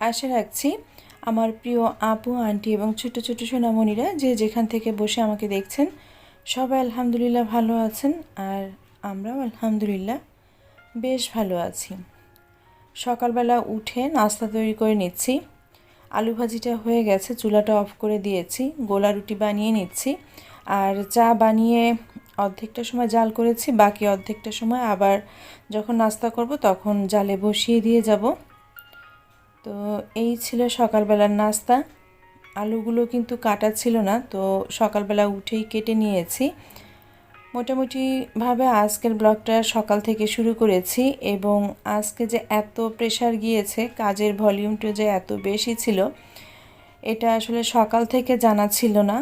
আশা রাখছি আমার প্রিয় আপু, আন্টি এবং ছোট ছোট সোনামণিরা যে যেখান থেকে বসে আমাকে দেখছেন, সবাই আলহামদুলিল্লাহ ভালো আছেন আর আমরাও আলহামদুলিল্লাহ বেশ ভালো আছি। সকালবেলা উঠে নাস্তা তৈরি করে নিচ্ছি। আলু ভাজিটা হয়ে গেছে, চুলাটা অফ করে দিয়েছি, গোলা রুটি বানিয়ে নিচ্ছি আর চা বানিয়ে অর্ধেকটা সময় জাল করেছি, বাকি অর্ধেকটা সময় আবার যখন নাস্তা করব তখন জালে বসিয়ে দিয়ে যাব। তো এই ছিল সকালবেলার নাস্তা। আলুগুলো কিন্তু কাটা ছিল না, তো সকালবেলা উঠেই কেটে নিয়েছি। মোটামুটিভাবে আজকের ব্লগটা সকাল থেকে শুরু করেছি এবং আজকে যে এত প্রেশার গিয়েছে, কাজের ভলিউমটা যে এত বেশি ছিল, এটা আসলে সকাল থেকে জানা ছিল না।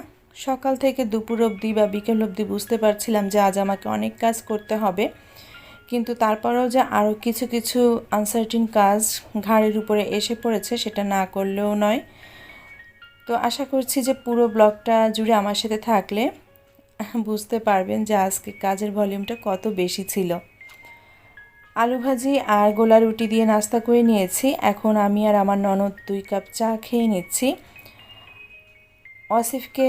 সকাল থেকে দুপুর অবধি বা বিকেল অবধি বুঝতে পারছিলাম যে আজ আমাকে অনেক কাজ করতে হবে। কিন্তু তারপরেও যে আরও কিছু কিছু আনসার্টিন কাজ ঘাড়ের উপরে এসে পড়েছে সেটা না করলেও নয়। তো আশা করছি যে পুরো ব্লগটা জুড়ে আমার সাথে থাকলে বুঝতে পারবেন যে আজকে কাজের ভলিউমটা কত বেশি ছিল। আলু ভাজি আর গোলা রুটি দিয়ে নাস্তা করে নিয়েছি। এখন আমি আর আমার ননদ দুই কাপ চা খেয়ে নিচ্ছি। অসিফকে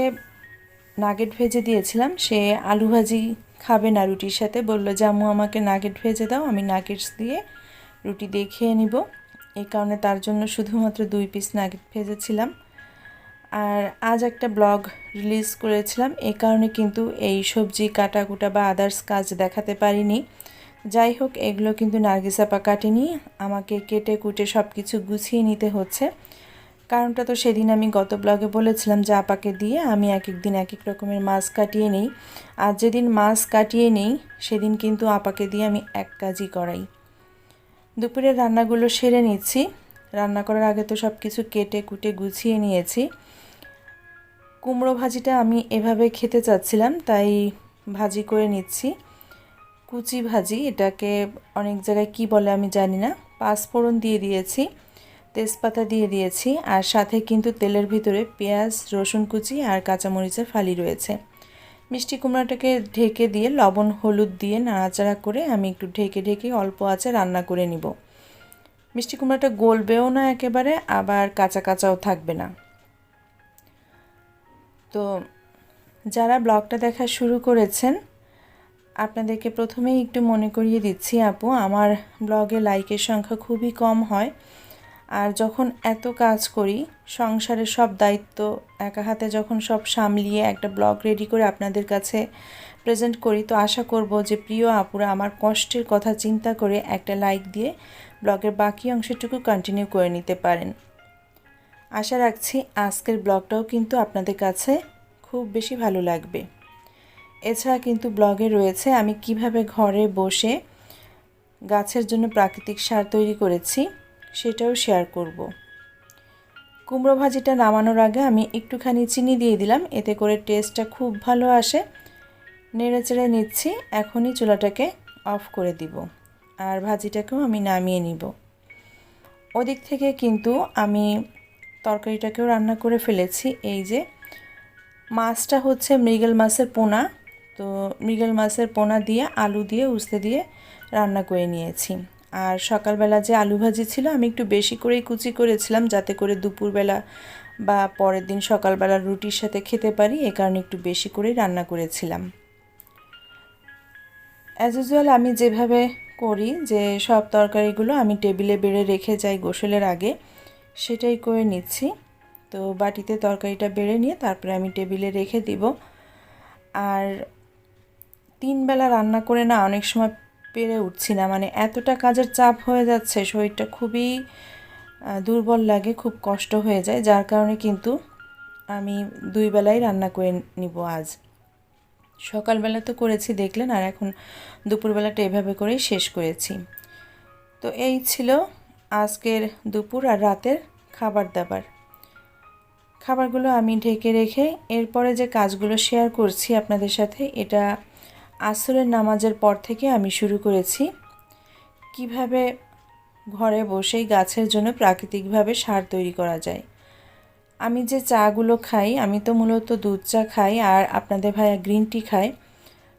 নাগেট ভেজে দিয়েছিলাম। সে আলু ভাজি খাবে না রুটির সাথে। বলল, জামু, আমাকে নাগেট ভেজে দাও, আমি নাগেটস দিয়ে রুটি দিয়ে খেয়ে নিব। এই কারণে তার জন্য শুধুমাত্র দুই পিস নাগেট ভেজেছিলাম। আর আজ একটা ব্লগ রিলিজ করেছিলাম। এই কারণে কিন্তু এই সবজি কাটা কুটা বা আদার্স কাজ দেখাতে পারিনি। যাই হোক, এগুলো কিন্তু নার্গিসাপা কাটেনি। আমাকে কেটে কুটে সব কিছু গুছিয়ে নিতে হচ্ছে। কারণটা তো সেদিন আমি গত ব্লগে বলেছিলাম যে আপাকে দিয়ে আমি এক এক দিন এক এক রকমের মাছ কাটিয়ে নিই। আর যেদিন মাছ কাটিয়ে নিই, সেদিন কিন্তু আপাকে দিয়ে আমি এক কাজই করাই। দুপুরের রান্নাগুলো সেরে নিচ্ছি। রান্না করার আগে তো সব কিছু কেটে কুটে গুছিয়ে নিয়েছি। কুমড়ো ভাজিটা আমি এভাবে খেতে চাচ্ছিলাম, তাই ভাজি করে নিচ্ছি। কুচি ভাজি, এটাকে অনেক জায়গায় কি বলে আমি জানি না, পাঁচফোড়ন দিয়ে দিয়েছি। তেজপাতা দিয়ে দিয়েছি আর সাথে কিন্তু তেলের ভিতরে পেঁয়াজ, রসুন কুচি আর কাঁচামরিচের ফালি রয়েছে। মিষ্টি কুমড়াটাকে ঢেকে দিয়ে লবণ, হলুদ দিয়ে নাড়াচাড়া করে আমি একটু ঢেকে ঢেকে অল্প আছে রান্না করে নিব। মিষ্টি কুমড়াটা গলবেও না একেবারে, আবার কাঁচা কাঁচাও থাকবে না। তো যারা ব্লগটা দেখা শুরু করেছেন, আপনাদেরকে প্রথমেই একটু মনে করিয়ে দিচ্ছি, আপু, আমার ব্লগে লাইকের সংখ্যা খুবই কম হয়। আর যখন এত কাজ করি, সংসারের সব দায়িত্ব, একা হাতে যখন সব সামলিয়ে একটা ব্লগ রেডি করে আপনাদের কাছে প্রেজেন্ট করি, তো আশা করব যে প্রিয় আপুরা আমার কষ্টের কথা চিন্তা করে একটা লাইক দিয়ে ব্লগের বাকি অংশটুকু কন্টিনিউ করে নিতে পারেন। আশা রাখছি আজকের ব্লগটাও কিন্তু আপনাদের কাছে খুব বেশি ভালো লাগবে। এছাড়া কিন্তু ব্লগে রয়েছে আমি কীভাবে ঘরে বসে গাছের জন্য প্রাকৃতিক সার তৈরি করেছি। সেটাও শেয়ার করব। কুমড়ো ভাজিটা নামানোর আগে আমি একটুখানি চিনি দিয়ে দিলাম, এতে করে টেস্টটা খুব ভালো আসে। নেড়ে চেড়ে নিচ্ছি, এখনই চুলাটাকে অফ করে দিব। আর ভাজিটাকেও আমি নামিয়ে নিব। ওদিক থেকে কিন্তু আমি তরকারিটাকেও রান্না করে ফেলেছি, এই যে মাছটা হচ্ছে মৃগেল মাছের পোনা। তো মৃগেল মাছের পোনা দিয়ে আলু দিয়ে, উস্তে দিয়ে রান্না করে নিয়েছি। আর সকালবেলা যে আলু ভাজি ছিল, আমি একটু বেশি করেই কুচি করেছিলাম যাতে করে দুপুরবেলা বা পরের দিন সকালবেলা রুটির সাথে খেতে পারি, এ কারণে একটু বেশি করেই রান্না করেছিলাম। অ্যাজ ইউজুয়াল আমি যেভাবে করি যে সব তরকারিগুলো আমি টেবিলে বেড়ে রেখে যাই গোসলের আগে, সেটাই করে নিচ্ছি। তো বাটিতে তরকারিটা বেড়ে নিয়ে তারপরে আমি টেবিলে রেখে দিব। আর তিন বেলা রান্না করে না, অনেক সময় পেরে উঠছি না। মানে এতটা কাজের চাপ হয়ে যাচ্ছে, শরীরটা খুবই দুর্বল লাগে, খুব কষ্ট হয়ে যায়। যার কারণে কিন্তু আমি দুই বেলায় রান্না করে নিব আজ। সকালবেলা তো করেছি দেখলেন, আর এখন দুপুরবেলাটা এভাবে করেই শেষ করেছি। তো এই ছিল আজকের দুপুর আর রাতের খাবার দাবার। খাবারগুলো আমি ঢেকে রেখে এরপরে যে কাজগুলো শেয়ার করছি আপনাদের সাথে, এটা আসরের নামাজের পর থেকে আমি শুরু করেছি কীভাবে ঘরে বসেই গাছের জন্য প্রাকৃতিকভাবে সার তৈরি করা যায়। আমি যে চাগুলো খাই, আমি তো মূলত দুধ চা খাই আর আপনাদের ভাইয়া গ্রিন টি খায়।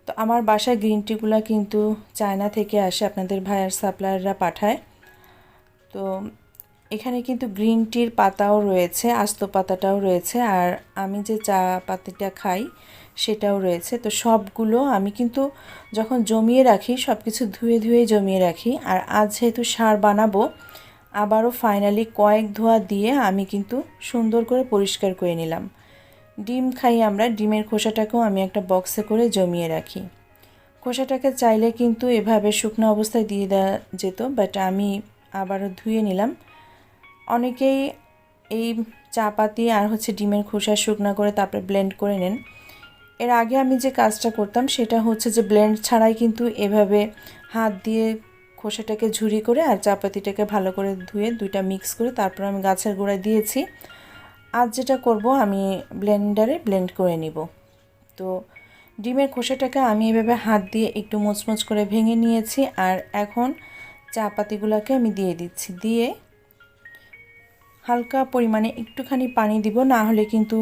তো আমার বাসায় গ্রিন টিগুলো কিন্তু চায়না থেকে আসে, আপনাদের ভাইয়ার সাপ্লায়াররা পাঠায়। তো এখানে কিন্তু গ্রিন টির পাতাও রয়েছে, আস্ত পাতাটাও রয়েছে আর আমি যে চা পাতিটা খাই সেটাও রয়েছে। তো সবগুলো আমি কিন্তু যখন জমিয়ে রাখি সব কিছু ধুয়ে ধুয়ে জমিয়ে রাখি। আর আজ যেহেতু সার বানাবো, আবারও ফাইনালি কয়েক ধোয়া দিয়ে আমি কিন্তু সুন্দর করে পরিষ্কার করে নিলাম। ডিম খাই আমরা, ডিমের খোসাটাকেও আমি একটা বক্সে করে জমিয়ে রাখি। খোসাটাকে চাইলে কিন্তু এভাবে শুকনো অবস্থায় দিয়ে দেওয়া যেত বাট আমি আবারও ধুয়ে নিলাম। অনেকেই এই চা পাতি আর হচ্ছে ডিমের খোসা শুকনো করে তারপরে ব্লেন্ড করে নেন। এর আগে আমি যে কাজটা করতাম, সেটা হচ্ছে যে ব্লেন্ড ছাড়াই কিন্তু এভাবে হাত দিয়ে খোসাটাকে ঝুরি করে আর চাপাতিটাকে ভালো করে ধুয়ে দুইটা মিক্স করে তারপর আমি গাছের গোড়ায় দিয়েছি। আজ যেটা করব, আমি ব্লেন্ডারে ব্লেন্ড করে নিব। তো ডিমের খোসাটাকে আমি এভাবে হাত দিয়ে একটু মোচমোচ করে ভেঙে নিয়েছি আর এখন চা পাতিগুলোকে আমি দিয়ে দিচ্ছি। দিয়ে হালকা পরিমাণে একটুখানি পানি দিব, না হলে কিন্তু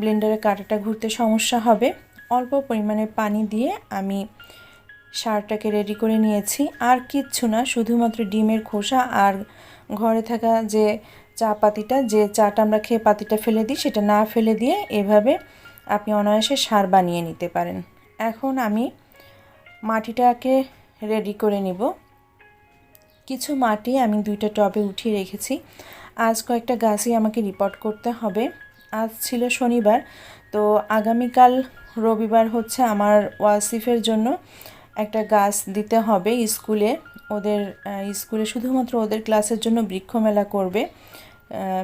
ব্লেন্ডারে কাঁটাটা ঘুরতে সমস্যা হবে। অল্প পরিমাণে পানি দিয়ে আমি সারটাকে রেডি করে নিয়েছি। আর কিচ্ছু না, শুধুমাত্র ডিমের খোসা আর ঘরে থাকা যে চা পাতিটা, যে চাটা আমরা খেয়ে পাতিটা ফেলে দিই, সেটা না ফেলে দিয়ে এভাবে আপনি অনায়াসে সার বানিয়ে নিতে পারেন। এখন আমি মাটিটাকে রেডি করে নিব। কিছু মাটি আমি দুইটা টবে উঠিয়ে রেখেছি। আজ কয়েকটা গাছই আমাকে রিপোর্ট করতে হবে। আজ ছিল শনিবার, তো আগামীকাল রবিবার হচ্ছে আমার ওয়াসিফের জন্য একটা গাছ দিতে হবে স্কুলে। ওদের স্কুলে শুধুমাত্র ওদের ক্লাসের জন্য বৃক্ষমেলা করবে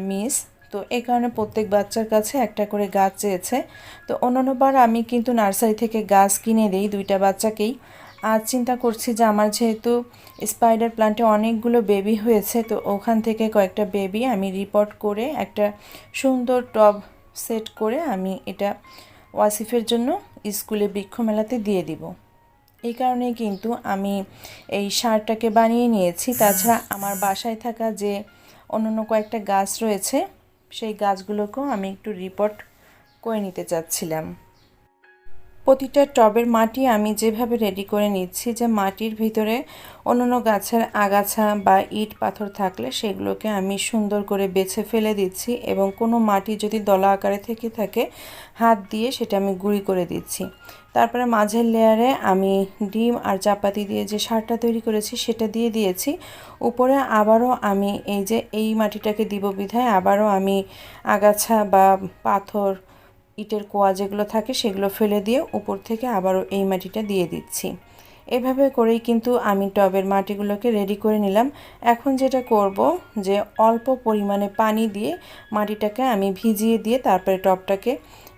মিস। তো এই কারণে প্রত্যেক বাচ্চার কাছে একটা করে গাছ চেয়েছে। তো অন্যান্যবার আমি কিন্তু নার্সারি থেকে গাছ কিনে দিই দুইটা বাচ্চাকেই। আজ চিন্তা করছি যে আমার যেহেতু স্পাইডার প্লান্টে অনেকগুলো বেবি হয়েছে, তো ওখান থেকে কয়েকটা বেবি আমি রিপোর্ট করে একটা সুন্দর টব সেট করে আমি এটা ওয়াসিফের জন্য স্কুলে বৃক্ষ মেলাতে দিয়ে দিব। এই কারণে কিন্তু আমি এই সারটাকে বানিয়ে নিয়েছি। তাছাড়া আমার বাসায় থাকা যে অন্যান্য কয়েকটা গাছ রয়েছে, সেই গাছগুলোকেও আমি একটু রিপোর্ট করে নিতে চাচ্ছিলাম। প্রতিটা টবের মাটি আমি যেভাবে রেডি করে নিচ্ছি, যে মাটির ভিতরে অন্যান্য গাছের আগাছা বা ইট, পাথর থাকলে সেগুলোকে আমি সুন্দর করে বেছে ফেলে দিচ্ছি এবং কোনো মাটি যদি দলা আকারে থেকে থাকে, হাত দিয়ে সেটা আমি গুঁড়ি করে দিচ্ছি। তারপরে মাঝের লেয়ারে আমি ডিম আর চাপাতি দিয়ে যে সারটা তৈরি করেছি সেটা দিয়ে দিয়েছি। উপরে আবারও আমি এই যে এই মাটিটাকে দিব বিধায় আবারও আমি আগাছা বা পাথর ইটের কোয়া যেগুলো থাকে সেগুলো ফেলে দিয়ে উপর থেকে আবারও এই মাটিটা দিয়ে দিচ্ছি। এভাবে করেই কিন্তু আমি টবের মাটিগুলোকে রেডি করে নিলাম। এখন যেটা করব যে অল্প পরিমাণে পানি দিয়ে মাটিটাকে আমি ভিজিয়ে দিয়ে তারপরে টবটাকে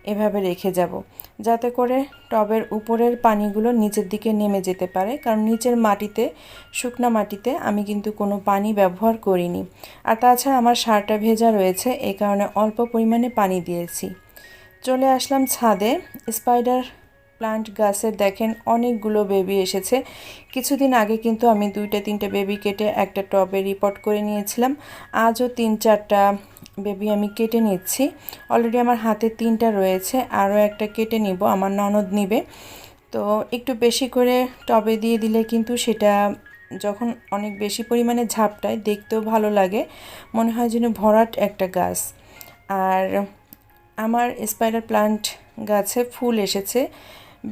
এভাবে রেখে যাব। যাতে করে টবের উপরের পানিগুলো নিচের দিকে নেমে যেতে পারে। কারণ নিচের মাটিতে, শুকনা মাটিতে আমি কিন্তু কোনো পানি ব্যবহার করিনি। আর তাছাড়া আমার সারটা ভেজা রয়েছে, এই কারণে অল্প পরিমাণে পানি দিয়েছি। চলে আসলাম ছাদে। স্পাইডার প্লান্ট গাছের দেখেন অনেকগুলো বেবি এসেছে। কিছুদিন আগে কিন্তু আমি দুইটা, তিনটা বেবি কেটে একটা টবে রিপোর্ট করে নিয়েছিলাম। আজও তিন, চারটা বেবি আমি কেটে নিচ্ছি। অলরেডি আমার হাতে তিনটা রয়েছে, আরও একটা কেটে নিব, আমার ননদ নিবে। তো একটু বেশি করে টবে দিয়ে দিলে কিন্তু সেটা যখন অনেক বেশি পরিমাণে ঝাপটায় দেখতেও ভালো লাগে। মনে হয় যেন ভরাট একটা গাছ। আর আমার স্পাইডার প্লান্ট গাছে ফুল এসেছে।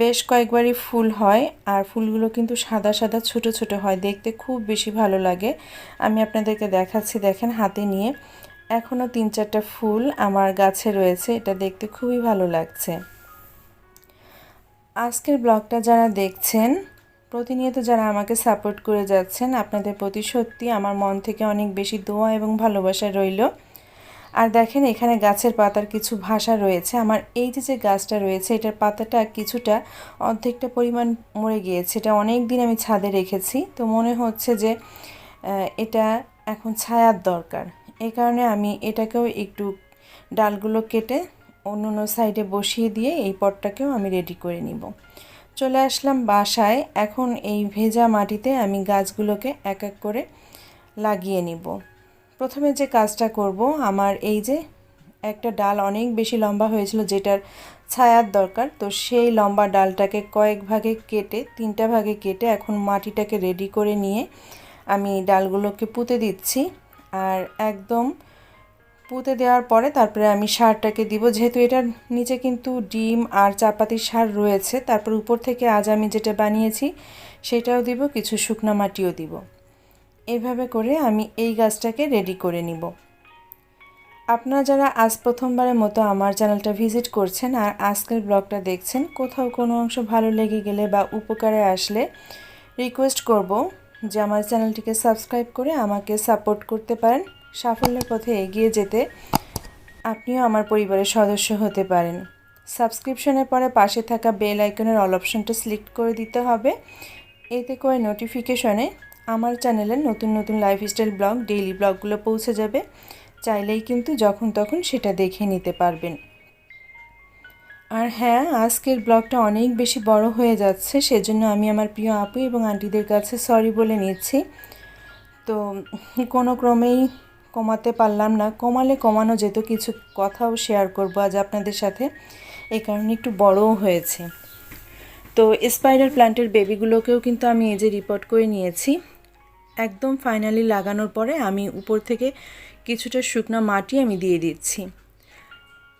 বেশ কয়েকবারই ফুল হয় আর ফুলগুলো কিন্তু সাদা সাদা ছোট ছোট হয়। দেখতে খুব বেশি ভালো লাগে। আমি আপনাদেরকে দেখাচ্ছি, দেখেন হাতে নিয়ে। এখনও তিন চারটা ফুল আমার গাছে রয়েছে, এটা দেখতে খুবই ভালো লাগছে। আজকের ব্লগটা যারা দেখছেন, প্রতিনিয়ত যারা আমাকে সাপোর্ট করে যাচ্ছেন, আপনাদের প্রতি সত্যি আমার মন থেকে অনেক বেশি দোয়া এবং ভালোবাসা রইল। আর দেখেন, এখানে গাছের পাতার কিছু ভাষা রয়েছে। আমার এই যে যে গাছটা রয়েছে, এটার পাতাটা কিছুটা অর্ধেকটা পরিমাণ মরে গিয়েছে। এটা অনেক দিন আমি ছাদে রেখেছি। তো মনে হচ্ছে যে এটা এখন ছায়ার দরকার। এই কারণে আমি এটাকেও একটু ডালগুলো কেটে অন্য অন্য সাইডে বসিয়ে দিয়ে এই পটটাকেও আমি রেডি করে নিব। চলে আসলাম বাসায়। এখন এই ভেজা মাটিতে আমি গাছগুলোকে এক এক করে লাগিয়ে নিব। প্রথমে যে কাজটা করব, আমার এই যে একটা ডাল অনেক বেশি লম্বা হয়েছিল, যেটার ছায়ার দরকার। তো সেই লম্বা ডালটাকে কয়েক ভাগে কেটে, তিনটা ভাগে কেটে এখন মাটিটাকে রেডি করে নিয়ে আমি ডালগুলোকে পুঁতে দিচ্ছি। আর একদম পুঁতে দেওয়ার পরে তারপরে আমি সারটাকে দিব। যেহেতু এটার নিচে কিন্তু ডিম আর চাপাতির সার রয়েছে, তারপর উপর থেকে আজ আমি যেটা বানিয়েছি, সেটাও দিব, কিছু শুকনা মাটিও দিব। এইভাবে করে আমি এই গাছটাকে রেডি করে নিব। আপনারা যারা আজ প্রথমবারের মতো আমার চ্যানেলটা ভিজিট করছেন আর আজকের ব্লগটা দেখছেন, কোথাও কোনো অংশ ভালো লেগে গেলে বা উপকারে আসলে রিকোয়েস্ট করব যে আমার চ্যানেলটিকে সাবস্ক্রাইব করে আমাকে সাপোর্ট করতে পারেন। সাফল্যের পথে এগিয়ে যেতে আপনিও আমার পরিবারের সদস্য হতে পারেন। সাবস্ক্রিপশনের পরে পাশে থাকা বেল আইকনের অল অপশনটা সিলেক্ট করে দিতে হবে। এতে করে নোটিফিকেশনে আমার চ্যানেলের নতুন নতুন লাইফস্টাইল ব্লগ ডেইলি ব্লগগুলো পৌঁছে যাবে। চাইলেই কিন্তু যখন তখন সেটা দেখে নিতে পারবেন। আর হ্যাঁ আজকের ব্লগটা অনেক বেশি বড় হয়ে যাচ্ছে, সেজন্য আমি আমার প্রিয় আপু এবং আন্টিদের কাছে সরি বলে নিচ্ছি। তো কোনো ক্রমেই কমাতে পারলাম না। কমালে কমানো যেত কিছু কথাও শেয়ার করব আজ আপনাদের সাথে। এই কারণে একটু বড়ও হয়েছে। তো স্পাইডার প্ল্যান্টের বেবিগুলোকেও কিন্তু আমি এই যে রিপোর্ট করে নিয়েছি। একদম ফাইনালি লাগানোর পরে আমি উপর থেকে কিছুটা শুকনো মাটি আমি দিয়ে দিচ্ছি।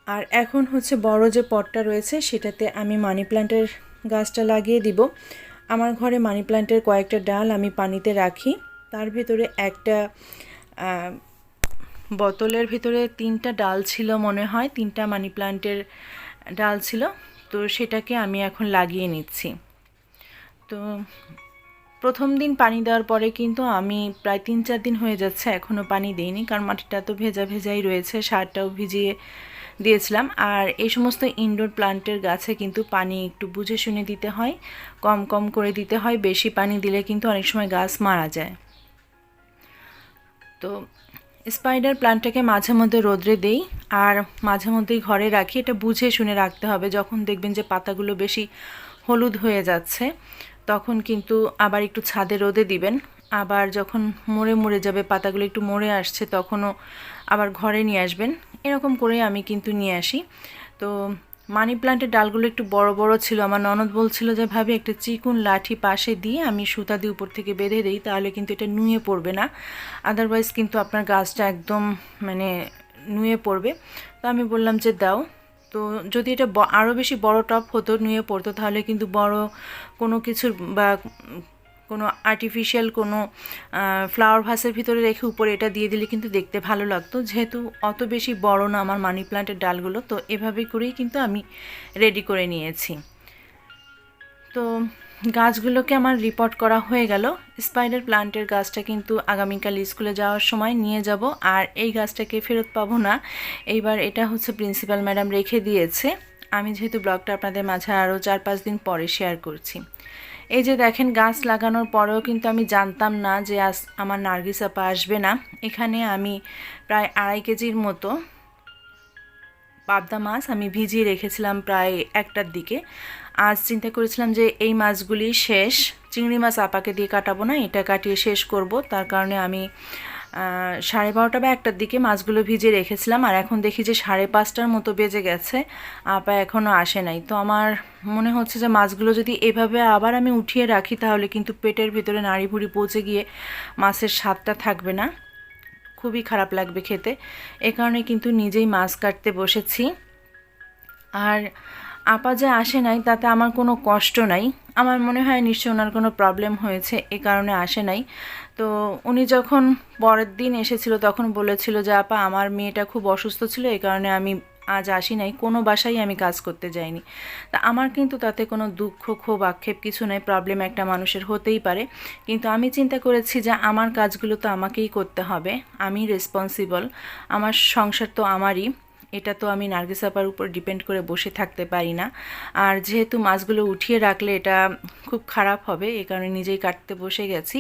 আর এখন হচ্ছে বড় যে পটটা রয়েছে সেটাতে আমি মানি প্ল্যান্টের গাছটা লাগিয়ে দিব। আমার ঘরে মানি প্ল্যান্টের কয়েকটা ডাল আমি পানিতে রাখি। তার ভিতরে একটা বোতলের ভিতরে তিনটা ডাল ছিল মনে হয়, তিনটা মানি প্ল্যান্টের ডাল ছিল। তো সেটাকে আমি এখন লাগিয়ে নিচ্ছি। তো প্রথম দিন পানি দেওয়ার পরে কিন্তু আমি প্রায় তিন চার দিন হয়ে যাচ্ছে এখনও পানি দিইনি, কারণ মাটিটা তো ভেজা ভেজাই রয়েছে, সারটাও ভিজিয়ে দিয়েছিলাম। আর এই সমস্ত ইনডোর প্লান্টের গাছে কিন্তু পানি একটু বুঝে শুনে দিতে হয়, কম কম করে দিতে হয়, বেশি পানি দিলে কিন্তু অনেক সময় গাছ মারা যায়। তো স্পাইডার প্লান্টটাকে মাঝে মধ্যে রোদ্রে দেই, আর মাঝে মধ্যেই ঘরে রাখি, এটা বুঝে শুনে রাখতে হবে, যখন দেখবেন যে পাতাগুলো বেশি হলুদ হয়ে যাচ্ছে। তখন কিন্তু আবার একটু ছাদে রোদে দিবেন। আবার যখন মরে মরে যাবে, পাতাগুলো একটু মরে আসছে, তখনও আবার ঘরে নিয়ে আসবেন। এরকম করে আমি কিন্তু নিয়ে আসি। তো মানি প্লান্টের ডালগুলো একটু বড় বড় ছিল। আমার ননদ বলছিল যে, ভাবে, একটা চিকুন লাঠি পাশে দিয়ে আমি সুতা দিয়ে উপর থেকে বেঁধে দিই, তাহলে কিন্তু এটা নুয়ে পড়বে না। আদারওয়াইজ কিন্তু আপনার গাছটা একদম মানে নুয়ে পড়বে। তো আমি বললাম যে, দাও। তো যদি এটা আরও বেশি বড় টপ হতো, নুয়ে পড়তো, তাহলে কিন্তু বড় কোনো কিছুর বা কোনো আর্টিফিশিয়াল কোনো ফ্লাওয়ার ভাসের ভিতরে রেখে উপরে এটা দিয়ে দিলে কিন্তু দেখতে ভালো লাগতো। যেহেতু অত বেশি বড় না আমার মানি প্লান্টের ডালগুলো, তো এভাবে করেই কিন্তু আমি রেডি করে নিয়েছি। তো গাছগুলোকে আমার রিপোর্ট করা হয়ে গেল। স্পাইডার প্লান্টের গাছটা কিন্তু আগামীকাল স্কুলে যাওয়ার সময় নিয়ে যাব। আর এই গাছটাকে ফেরত পাবো না। এইবার এটা হচ্ছে প্রিন্সিপাল ম্যাডাম রেখে দিয়েছে। আমি যেহেতু ব্লগটা আপনাদের মাঝে আরও চার পাঁচ দিন পরে শেয়ার করছি। এই যে দেখেন, গাছ লাগানোর পরেও কিন্তু আমি জানতাম না যে আজ আমার নার্গিস আপা আসবে না। এখানে আমি প্রায় আড়াই কেজির মতো পাবদা মাছ আমি ভিজিয়ে রেখেছিলাম প্রায় একটার দিকে। আজ চিন্তা করেছিলাম যে এই মাছগুলি শেষ, চিংড়ি মাছ আপাকে দিয়ে কাটাবো না, এটা কাটিয়ে শেষ করব। তার কারণে আমি সাড়ে বারোটা বা একটার দিকে মাছগুলো ভিজে রেখেছিলাম। আর এখন দেখি যে সাড়ে পাঁচটার মতো বেজে গেছে, আপা এখনও আসে নাই। তো আমার মনে হচ্ছে যে মাছগুলো যদি এভাবে আবার আমি উঠিয়ে রাখি, তাহলে কিন্তু পেটের ভিতরে নাড়ি ভুড়ি গিয়ে মাছের স্বাদটা থাকবে না। খুবই খারাপ লাগবে খেতে। এ কারণে কিন্তু নিজেই মাছ কাটতে বসেছি। আর আপা যে আসে নাই, তাতে আমার কোনো কষ্ট নাই। আমার মনে হয় নিশ্চয় ওনার কোনো প্রবলেম হয়েছে, এ কারণে আসে নাই। তো উনি যখন পরের দিন এসেছিল, তখন বলেছিল যে, আপা, আমার মেয়েটা খুব অসুস্থ ছিল এই কারণে আমি আজ আসি নাই, কোনো বাসায় আমি কাজ করতে যাইনি। তা আমার কিন্তু তাতে কোনো দুঃখ, ক্ষোভ, আক্ষেপ কিছু নেই প্রবলেম একটা মানুষের হতেই পারে। কিন্তু আমি চিন্তা করেছি যে, আমার কাজগুলো তো আমাকেই করতে হবে, আমি রেসপন্সিবল আমার সংসার তো আমারই। এটা তো আমি নার্গিস আপার উপর ডিপেন্ড করে বসে থাকতে পারি না। আর যেহেতু মাছগুলো উঠিয়ে রাখলে এটা খুব খারাপ হবে এই কারণে নিজেই কাটতে বসে গেছি।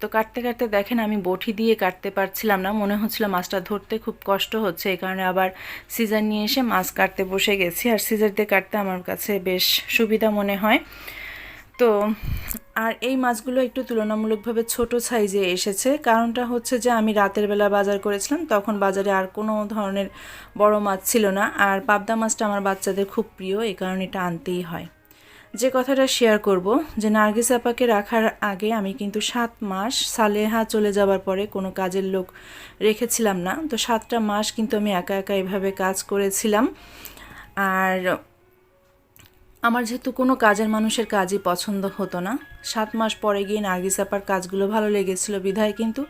তো কাটতে কাটতে দেখেন আমি বটি দিয়ে কাটতে পারছিলাম না, মনে হচ্ছিল মাছটা ধরতে খুব কষ্ট হচ্ছে এই কারণে আবার সিজার নিয়ে এসে মাছ কাটতে বসে গেছি। আর সিজার দিয়ে কাটতে আমার কাছে বেশ সুবিধা মনে হয়। তো, আর এই মাছগুলো একটু তুলনামূলকভাবে ছোট সাইজে এসেছে। কারণটা হচ্ছে যে, আমি রাতের বেলা বাজার করেছিলাম, তখন বাজারে আর কোনো ধরনের বড় মাছ ছিল না। আর পাবদা মাছটা আমার বাচ্চাদের খুব প্রিয়, এই কারণে এটা আনতেই হয়। যে কথাটা শেয়ার করব, যে নার্গিস আপাকে রাখার আগে আমি কিন্তু সাত মাস সালেহা চলে যাবার পরে কোনো কাজের লোক রেখেছিলাম না। তো সাতটা মাস কিন্তু আমি একা একা এভাবে কাজ করেছিলাম। আর আমার যেহেতু কোনো কাজের মানুষের কাজই পছন্দ হতো না, সাত মাস পরে গিয়ে নার্গিস আপার কাজগুলো ভালো লেগেছিল বিধায়, কিন্তু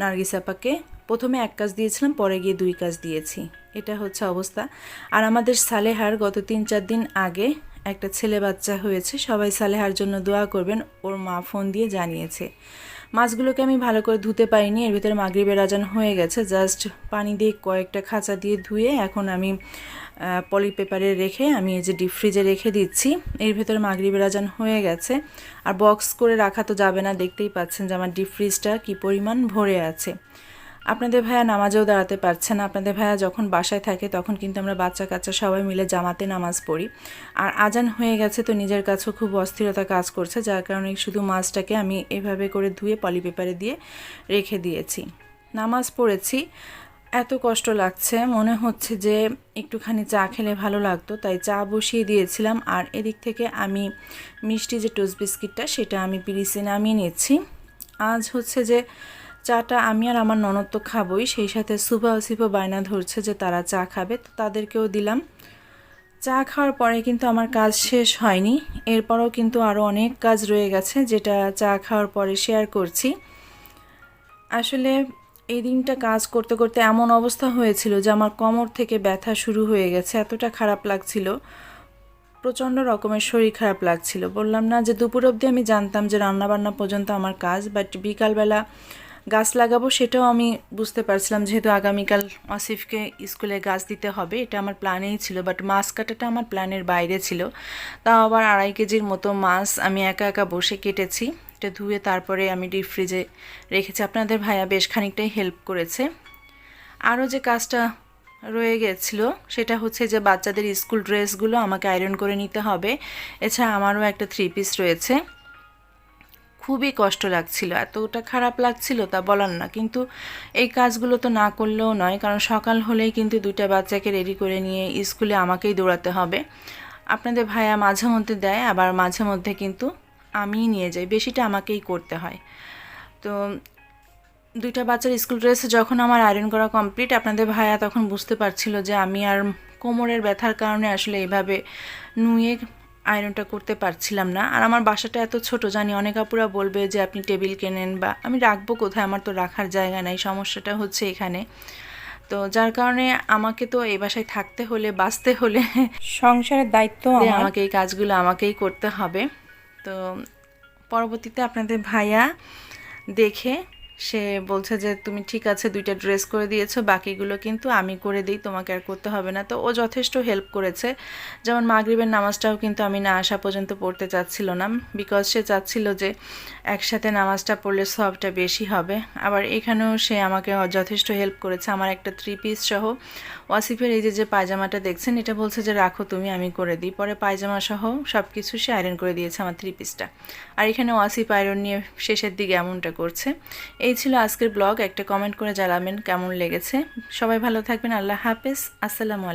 নার্গিস আপাকে প্রথমে এক কাজ দিয়েছিলাম, পরে গিয়ে দুই কাজ দিয়েছি। এটা হচ্ছে অবস্থা। আর আমাদের সালেহার গত তিন চার দিন আগে একটা ছেলে বাচ্চা হয়েছে, সবাই সালেহার জন্য দোয়া করবেন, ওর মা ফোন দিয়ে জানিয়েছে। মাছগুলোকে আমি ভালো করে ধুতে পারিনি, এর ভিতরে মাগরিবের আজান হয়ে গেছে, জাস্ট পানি দিয়ে কয়েকটা খাঁচা দিয়ে ধুয়ে এখন আমি পলি পেপারে রেখে আমি এই যে ডিপ ফ্রিজে রেখে দিচ্ছি। এর ভেতরে মাগরিবের আজান হয়ে গেছে। আর বক্স করে রাখা তো যাবে না, দেখতেই পাচ্ছেন যে আমার ডিপ ফ্রিজটা কী পরিমাণ ভরে আছে। আপনাদের ভাইয়া নামাজেও দাঁড়াতে পারছে না। আপনাদের ভাইয়া যখন বাসায় থাকে তখন কিন্তু আমরা বাচ্চা কাচ্চা সবাই মিলে জামাতে নামাজ পড়ি। আর আজান হয়ে গেছে তো নিজের কাছেও খুব অস্থিরতা কাজ করছে, যার কারণে শুধু মাছটাকে আমি এভাবে করে ধুয়ে পলি পেপারে দিয়ে রেখে দিয়েছি। নামাজ পড়েছি। এত কষ্ট লাগছে। মনে হচ্ছে যে একটুখানি চা খেলে ভালো লাগতো, তাই চা বসিয়ে দিয়েছিলাম। আর এদিক থেকে আমি মিষ্টি যে টোস্ট বিস্কিটটা, সেটা আমি পিরিসে নামিয়ে নিচ্ছি। আজ হচ্ছে যে চাটা আমি আর আমার ননদ তো খাবই, সেই সাথে সুভা সিফা বায়না ধরছে যে তারা চা খাবে, তো তাদেরকেও দিলাম। চা খাওয়ার পরে কিন্তু আমার কাজ শেষ হয়নি। এরপরও কিন্তু আরও অনেক কাজ রয়ে গেছে, যেটা চা খাওয়ার পরে শেয়ার করছি। আসলে এই দিনটা কাজ করতে করতে এমন অবস্থা হয়েছিল যে আমার কোমর থেকে ব্যথা শুরু হয়ে গেছে, এতটা খারাপ লাগছিল, প্রচণ্ড রকমের শরীর খারাপ লাগছিল। বললাম, না, যে দুপুর অবধি আমি জানতাম যে রান্নাবান্না পর্যন্ত আমার কাজ বাট বিকালবেলা গাছ লাগাবো সেটাও আমি বুঝতে পারছিলাম যেহেতু আগামীকাল আসিফকে স্কুলে গাছ দিতে হবে, এটা আমার প্ল্যানেই ছিল বাট মাছ কাটাটা আমার প্ল্যানের বাইরে ছিল। তাও আবার আড়াই কেজির মতো মাছ আমি একা একা বসে কেটেছি। এটা ধুয়ে তারপরে আমি ডিপ ফ্রিজে রেখেছি। আপনাদের ভাইয়া বেশ খানিকটাই হেল্প করেছে। আরও যে কাজটা রয়ে গেছিল, সেটা হচ্ছে যে বাচ্চাদের স্কুল ড্রেসগুলো আমাকে আয়রন করে নিতে হবে। এছাড়া আমারও একটা থ্রি পিস রয়েছে। খুবই কষ্ট লাগছিল। এতটা খারাপ লাগছিল তা বলার না। কিন্তু এই কাজগুলো তো না করলেও নয়, কারণ সকাল হলেই কিন্তু দুইটা বাচ্চাকে রেডি করে নিয়ে স্কুলে আমাকেই দৌড়াতে হবে। আপনাদের ভাইয়া মাঝে মধ্যে দেয়, আবার মাঝে মধ্যে কিন্তু আমিই নিয়ে যাই বেশিটা আমাকেই করতে হয়। তো দুইটা বাচ্চার স্কুল ড্রেস যখন আমার আয়রন করা কমপ্লিট আপনাদের ভাইয়া তখন বুঝতে পারছিল যে আমি আর কোমরের ব্যথার কারণে আসলে এইভাবে নুয়ে আয়রনটা করতে পারছিলাম না। আর আমার বাসাটা এত ছোট জানি অনেক আপুরা বলবে যে আপনি টেবিল কেনেন বা আমি রাখব কোথায় আমার তো রাখার জায়গা নাই সমস্যাটা হচ্ছে এখানে। তো যার কারণে আমাকে তো এই বাসায় থাকতে হলে বাঁচতে হলে সংসারের দায়িত্ব আমাকে এই কাজগুলো আমাকেই করতে হবে। তো পরবর্তীতে আপনাদের ভাইয়া দেখে সে বলছে যে, তুমি ঠিক আছে, দুইটা ড্রেস করে দিয়েছ, বাকিগুলো কিন্তু আমি করে দিই, তোমাকে আর করতে হবে না। তো ও যথেষ্ট হেল্প করেছে। যেমন মাগরিবের নামাজটাও কিন্তু আমি না আসা পর্যন্ত পড়তে চাচ্ছিল না বিকজ সে চাচ্ছিল যে, একসাথে নামাজটা পড়লে সবটা বেশি হবে। আবার এখানেও সে আমাকে যথেষ্ট হেল্প করেছে, আমার একটা থ্রি পিস সহ। ওয়াসিফের এই যে যে পায়জামাটা দেখছেন, এটা বলছে যে, রাখো তুমি, আমি করে দিই। পরে পায়জামা সহ সব কিছু সে আয়রন করে দিয়েছে আমার থ্রি পিসটা আর এখানে ওয়াসিফ আয়রন নিয়ে শেষের দিকে এমনটা করছে। এই ছিল আজকের ব্লগ। একটা কমেন্ট করে জানাবেন কেমন লেগেছে। সবাই ভালো থাকবেন। আল্লাহ হাফেজ। আসসালামু